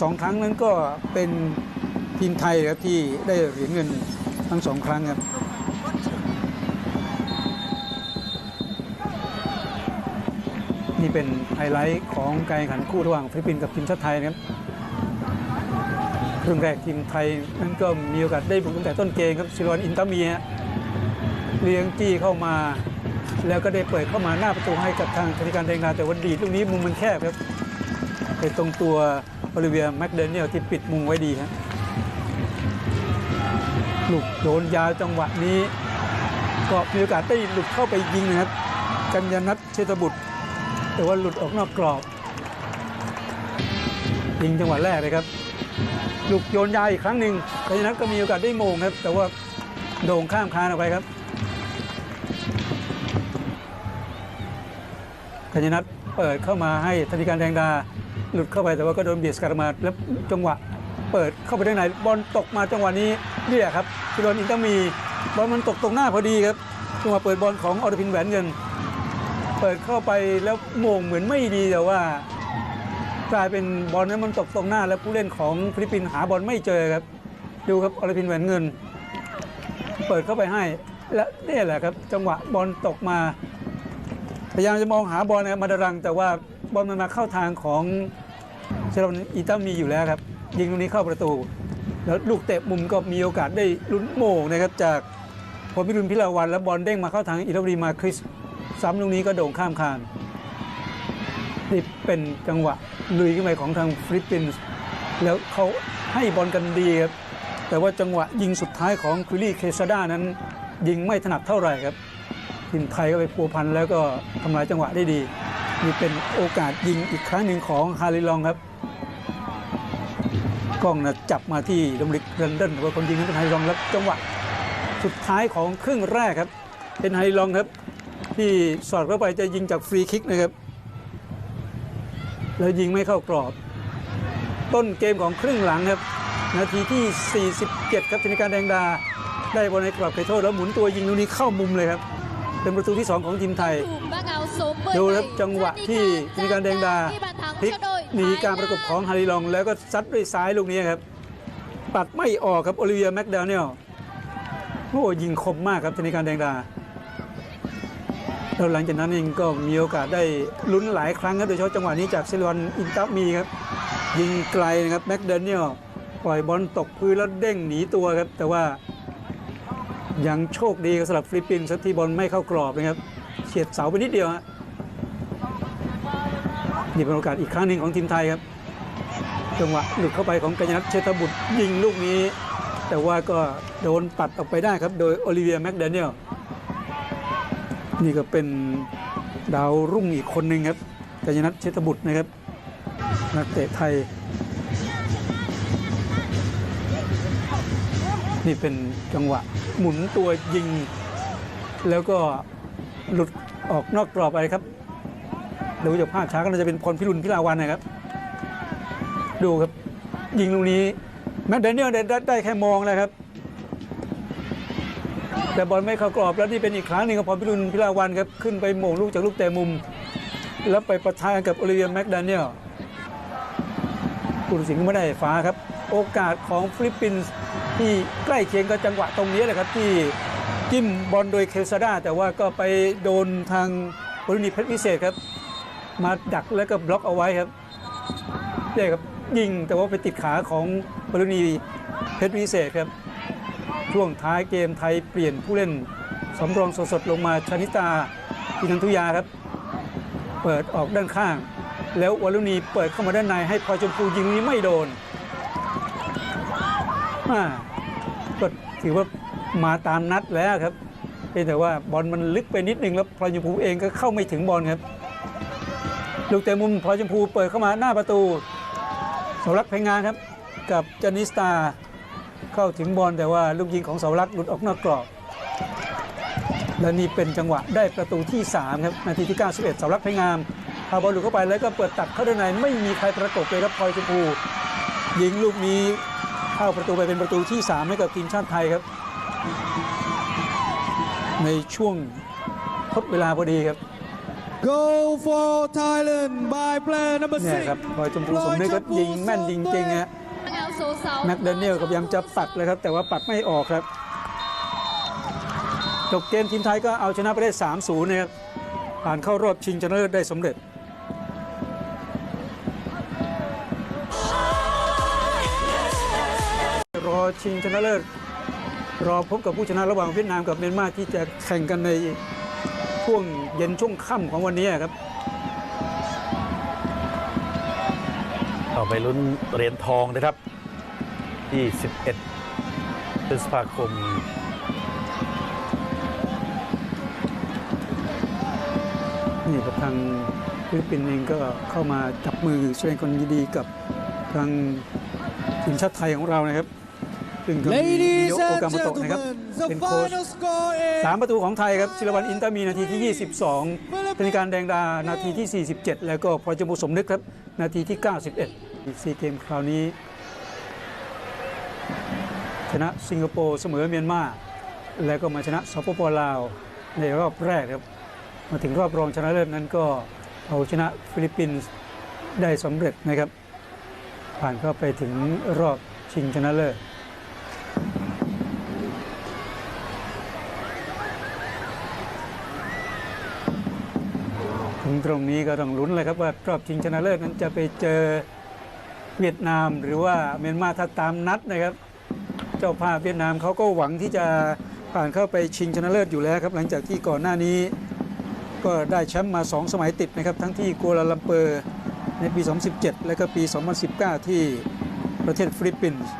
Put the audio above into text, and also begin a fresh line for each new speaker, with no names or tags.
สองครั้งนั้นก็เป็นทีมไทยครับที่ได้เหรียญเงินทั้งสองครั้งครับนี่เป็นไฮไลท์ของการแข่งขันคู่ระหว่างฟิลิปปินส์กับทีมชาติไทยนะครับครึ่งแรกทีมไทยนั้นก็มีโอกาสได้บุกตั้งแต่ต้นเกมครับซิรอนอินตามีเลี้ยงจี้เข้ามา แล้วก็ได้เปิดเข้ามาหน้าประตูให้กับทางธนิการแดงดาแต่วันดีดลูกนี้มุมมันแคบครับ ไปตรงตัวโอลิเวียแมคเดเนียลที่ปิดมุมไว้ดีครับลูกโดนยาวจังหวะนี้ ก็มีโอกาสได้หลุดเข้าไปยิงนะครับ กัญญานัทเชษฐบุตร แต่ว่าหลุดออกนอกกรอบ ยิงจังหวะแรกเลยครับลูกโยนยาวอีกครั้งหนึ่งกัญญานัทก็มีโอกาสได้โมงครับ แต่ว่าโด่งข้ามคานออกไปครับกัญญานัทเปิดเข้ามาให้ธนิการแดงดา หลุดเข้าไปแต่ว่าก็โดนเบียดสกัดมาแล้วจังหวะเปิดเข้าไปได้ไหนบอลตกมาจังหวะนี้นี่ยครับที่โดนอินเตอร์มีบอลมันตกตรงหน้าพอดีครับจังหวะเปิดบอลของอรพินแหวนเงิน เปิดเข้าไปแล้วโมงเหมือนไม่ดีแต่ว่ากลายเป็นบอลนั้นมันตกตรงหน้า แล้วผู้เล่นของฟิลิปปินส์หาบอลไม่เจอครับ ดูครับอรพินแหวนเงิน เปิดเข้าไปให้ และนี่แหละครับ จังหวะบอลตกมาพยายามจะมองหาบอลนะครับมาดรัง แต่ว่าบอลมันมาเข้าทางของ เชลอนอีตัมมีอยู่แล้วครับ ยิงตรงนี้เข้าประตู แล้วลูกเตะมุมก็มีโอกาสได้ลุ้นโมงนะครับจากพลพิรุณพิลาวันแล้วบอลเด้งมาเข้าทางอิรบรีมาคริสซ้ำลูกนี้ก็โด่งข้ามคานนี่เป็นจังหวะลุยขึ้นไปของทางฟิลิปปินส์แล้วเขาให้บอลกันดีครับแต่ว่าจังหวะยิงสุดท้ายของคุลี่เคซาด้านั้น ยิงไม่ถนัดเท่าไหร่ครับทีมไทยก็ไปพัวพันแล้วก็ทำลายจังหวะได้ดี นี่เป็นโอกาสยิงอีกครั้งหนึ่งของฮาริลองครับ กล้องนะจับมาที่ดมริกเรนเดนว่าคนยิงนั้นเป็นไฮรองแล้วจังหวะสุดท้ายของครึ่งแรกครับ เป็นไฮรองครับ ที่สอดเข้าไปจะยิงจากฟรีคิกนะครับ แล้วยิงไม่เข้ากรอบ ต้นเกมของครึ่งหลังครับ นาทีที่ 47 ครับธนิการแดงดา ได้บอลในกรอบเขตโทษแล้วหมุนตัวยิงลูกนี้เข้ามุมเลยครับ เป็นประตูที่ 2 ของทีมไทย
Chùm bác áo số 17
ดูครับจังหวะที่ธนิการแดงดา
ghi bàn thắng
พลิก
cho đội
หนี
Thái
การประกบ
Lan.
ของฮาริลอง แล้วก็ซัดด้วยซ้ายลูกนี้ครับ ปัดไม่ออกครับโอลิเวียแมคดาเนียลโอ้ยิงคมมากครับธนิการแดงดาแล้วหลังจากนั้นเองก็มีโอกาสได้ลุ้นหลายครั้งครับโดยเฉพาะจังหวะนี้จากซิลวันอินตับมีครับยิงไกลนะครับแมคเดเนียลปล่อยบอลตกพื้นแล้วเด้งหนีตัวครับแต่ว่า ยังโชคดีครับสำหรับฟิลิปปินส์ที่บอลไม่เข้ากรอบนะครับเฉียดเสาไปนิดเดียวฮะนี่เป็นโอกาสอีกครั้งหนึ่งของทีมไทยครับจังหวะหลุดเข้าไปของกัญญนัทเชษฐบุตรยิงลูกนี้ แต่ว่าก็โดนปัดออกไปได้ครับ โดยโอลิเวียแมคเดเนียลนี่ก็เป็นดาวรุ่งอีกคนหนึ่งครับกัญญนัทเชษฐบุตรนะครับนักเตะไทย นี่เป็นจังหวะ หมุนตัวยิง แล้วก็หลุดออกนอกกรอบไปครับดูจากภาพช้าก็น่าจะเป็นพลพิรุณพิลาวันนะครับ ดูครับยิงลูกนี้แมคเดนเนียลได้ได้ได้แค่มองนะครับ แต่บอลไม่เข้ากรอบแล้วนี่เป็นอีกครั้งหนึ่งของพลพิรุณพิลาวันครับขึ้นไปโมงลูกจากลูกเตะมุม แล้วไปประทานกับโอลิเวียแมคเดเนียลผู้ตัดสินไม่ได้ฟ้าครับ โอกาสของฟิลิปปินส์ ที่ใกล้เคียงกับจังหวะตรงนี้แหละครับที่จิ้มบอลโดยเคลซาดาแต่ว่าก็ไปโดนทางบรุณีเพชรวิเศษครับ มาดักแล้วก็บล็อกเอาไว้ครับเนี่ยครับยิงแต่ว่าไปติดขาของบรุณีเพชรวิเศษครับ ช่วงท้ายเกมไทยเปลี่ยนผู้เล่นสำรองสดๆลงมาชนิตาอินันทุยาครับ เปิดออกด้านข้าง แล้ววลุณีเปิดเข้ามาด้านในให้พลอยชมพูยิงนี้ไม่โดนอ่า ก็ถือว่ามาตามนัดแล้วครับเพียงแต่ว่าบอลมันลึกไปนิดนึงแล้วพลอยชมพูเองก็เข้าไม่ถึงบอลครับ ลูกเตะมุมพลอยชมพูเปิดเข้ามาหน้าประตูสารักษ์เพงงานครับ กับจานิสตาเข้าถึงบอลแต่ว่าลูกยิงของเสารักษ์หลุดออกนอกกรอบ และนี่เป็นจังหวะได้ประตูที่ 3 ครับ นาทีที่ 91 เสารักษ์พงามพาบอลหลุดเข้าไปแล้วก็เปิดตัดเข้าด้านในไม่มีใครประกบเลยครับพลอยชมพูยิงลูกนี้ เข้าประตูไปเป็นประตูที่ 3 ให้กับทีมชาติไทยครับ ในช่วงทดเวลาพอดีครับ
Go for Thailand by player number
เนี่ย
six
ครับพลอยชมพูสมนึกก็ยิงแม่นจริงๆฮะแม็กเดนเนียลก็พยายามจะปัดเลยครับ แต่ว่าปัดไม่ออกครับจบเกมทีมไทยก็เอาชนะไปได้ 3-0 นะครับผ่านเข้ารอบชิงชนะเลิศได้สำเร็จ ชิงชนะเลิศรอพบกับผู้ชนะระหว่างเวียดนามกับเมียนมาที่จะแข่งกันในช่วงเย็นช่วงค่ำของวันนี้ครับ
ต่อไปลุ้นเหรียญทองนะครับที่ 11พฤษภาคม
นี่ครับทางฟิลิปปินส์เองก็เข้ามาจับมือแสดงความยินดีกับทางทีมชาติไทยของเรานะครับ ซึ่งก็มีมิ
Ladies
โยโอกา
and
มโตะนะครับ
gentlemen, the
เป็นโค้ช
final score is
สามประตูของไทยครับศิลวันอินเตอร์มีนาทีที่ 22ธนิการแดงดานาทีที่ 47 แล้วก็พลอยจมูสมนึกครับ นาทีที่ 91ซีเกมคราวนี้ ชนะสิงคโปร์เสมอเมียนมา แล้วก็มาชนะสปปลาว ในรอบแรกครับ มาถึงรอบรองชนะเลิศนั้นก็เอาชนะฟิลิปปินส์ได้สำเร็จนะครับ ผ่านเข้าไปถึงรอบชิงชนะเลิศ ถึงตรงนี้ก็ต้องลุ้นเลยครับว่ารอบชิงชนะเลิศนั้นจะไปเจอเวียดนามหรือว่าเมียนมาถ้าตามนัดนะครับ เจ้าภาพเวียดนามเขาก็หวังที่จะผ่านเข้าไปชิงชนะเลิศอยู่แล้วครับ หลังจากที่ก่อนหน้านี้ ก็ได้แชมป์มา 2 สมัยติดนะครับทั้งที่กัวลาลัมเปอร์ในปี 2017 และก็ปี 2019 ที่ประเทศฟิลิปปินส์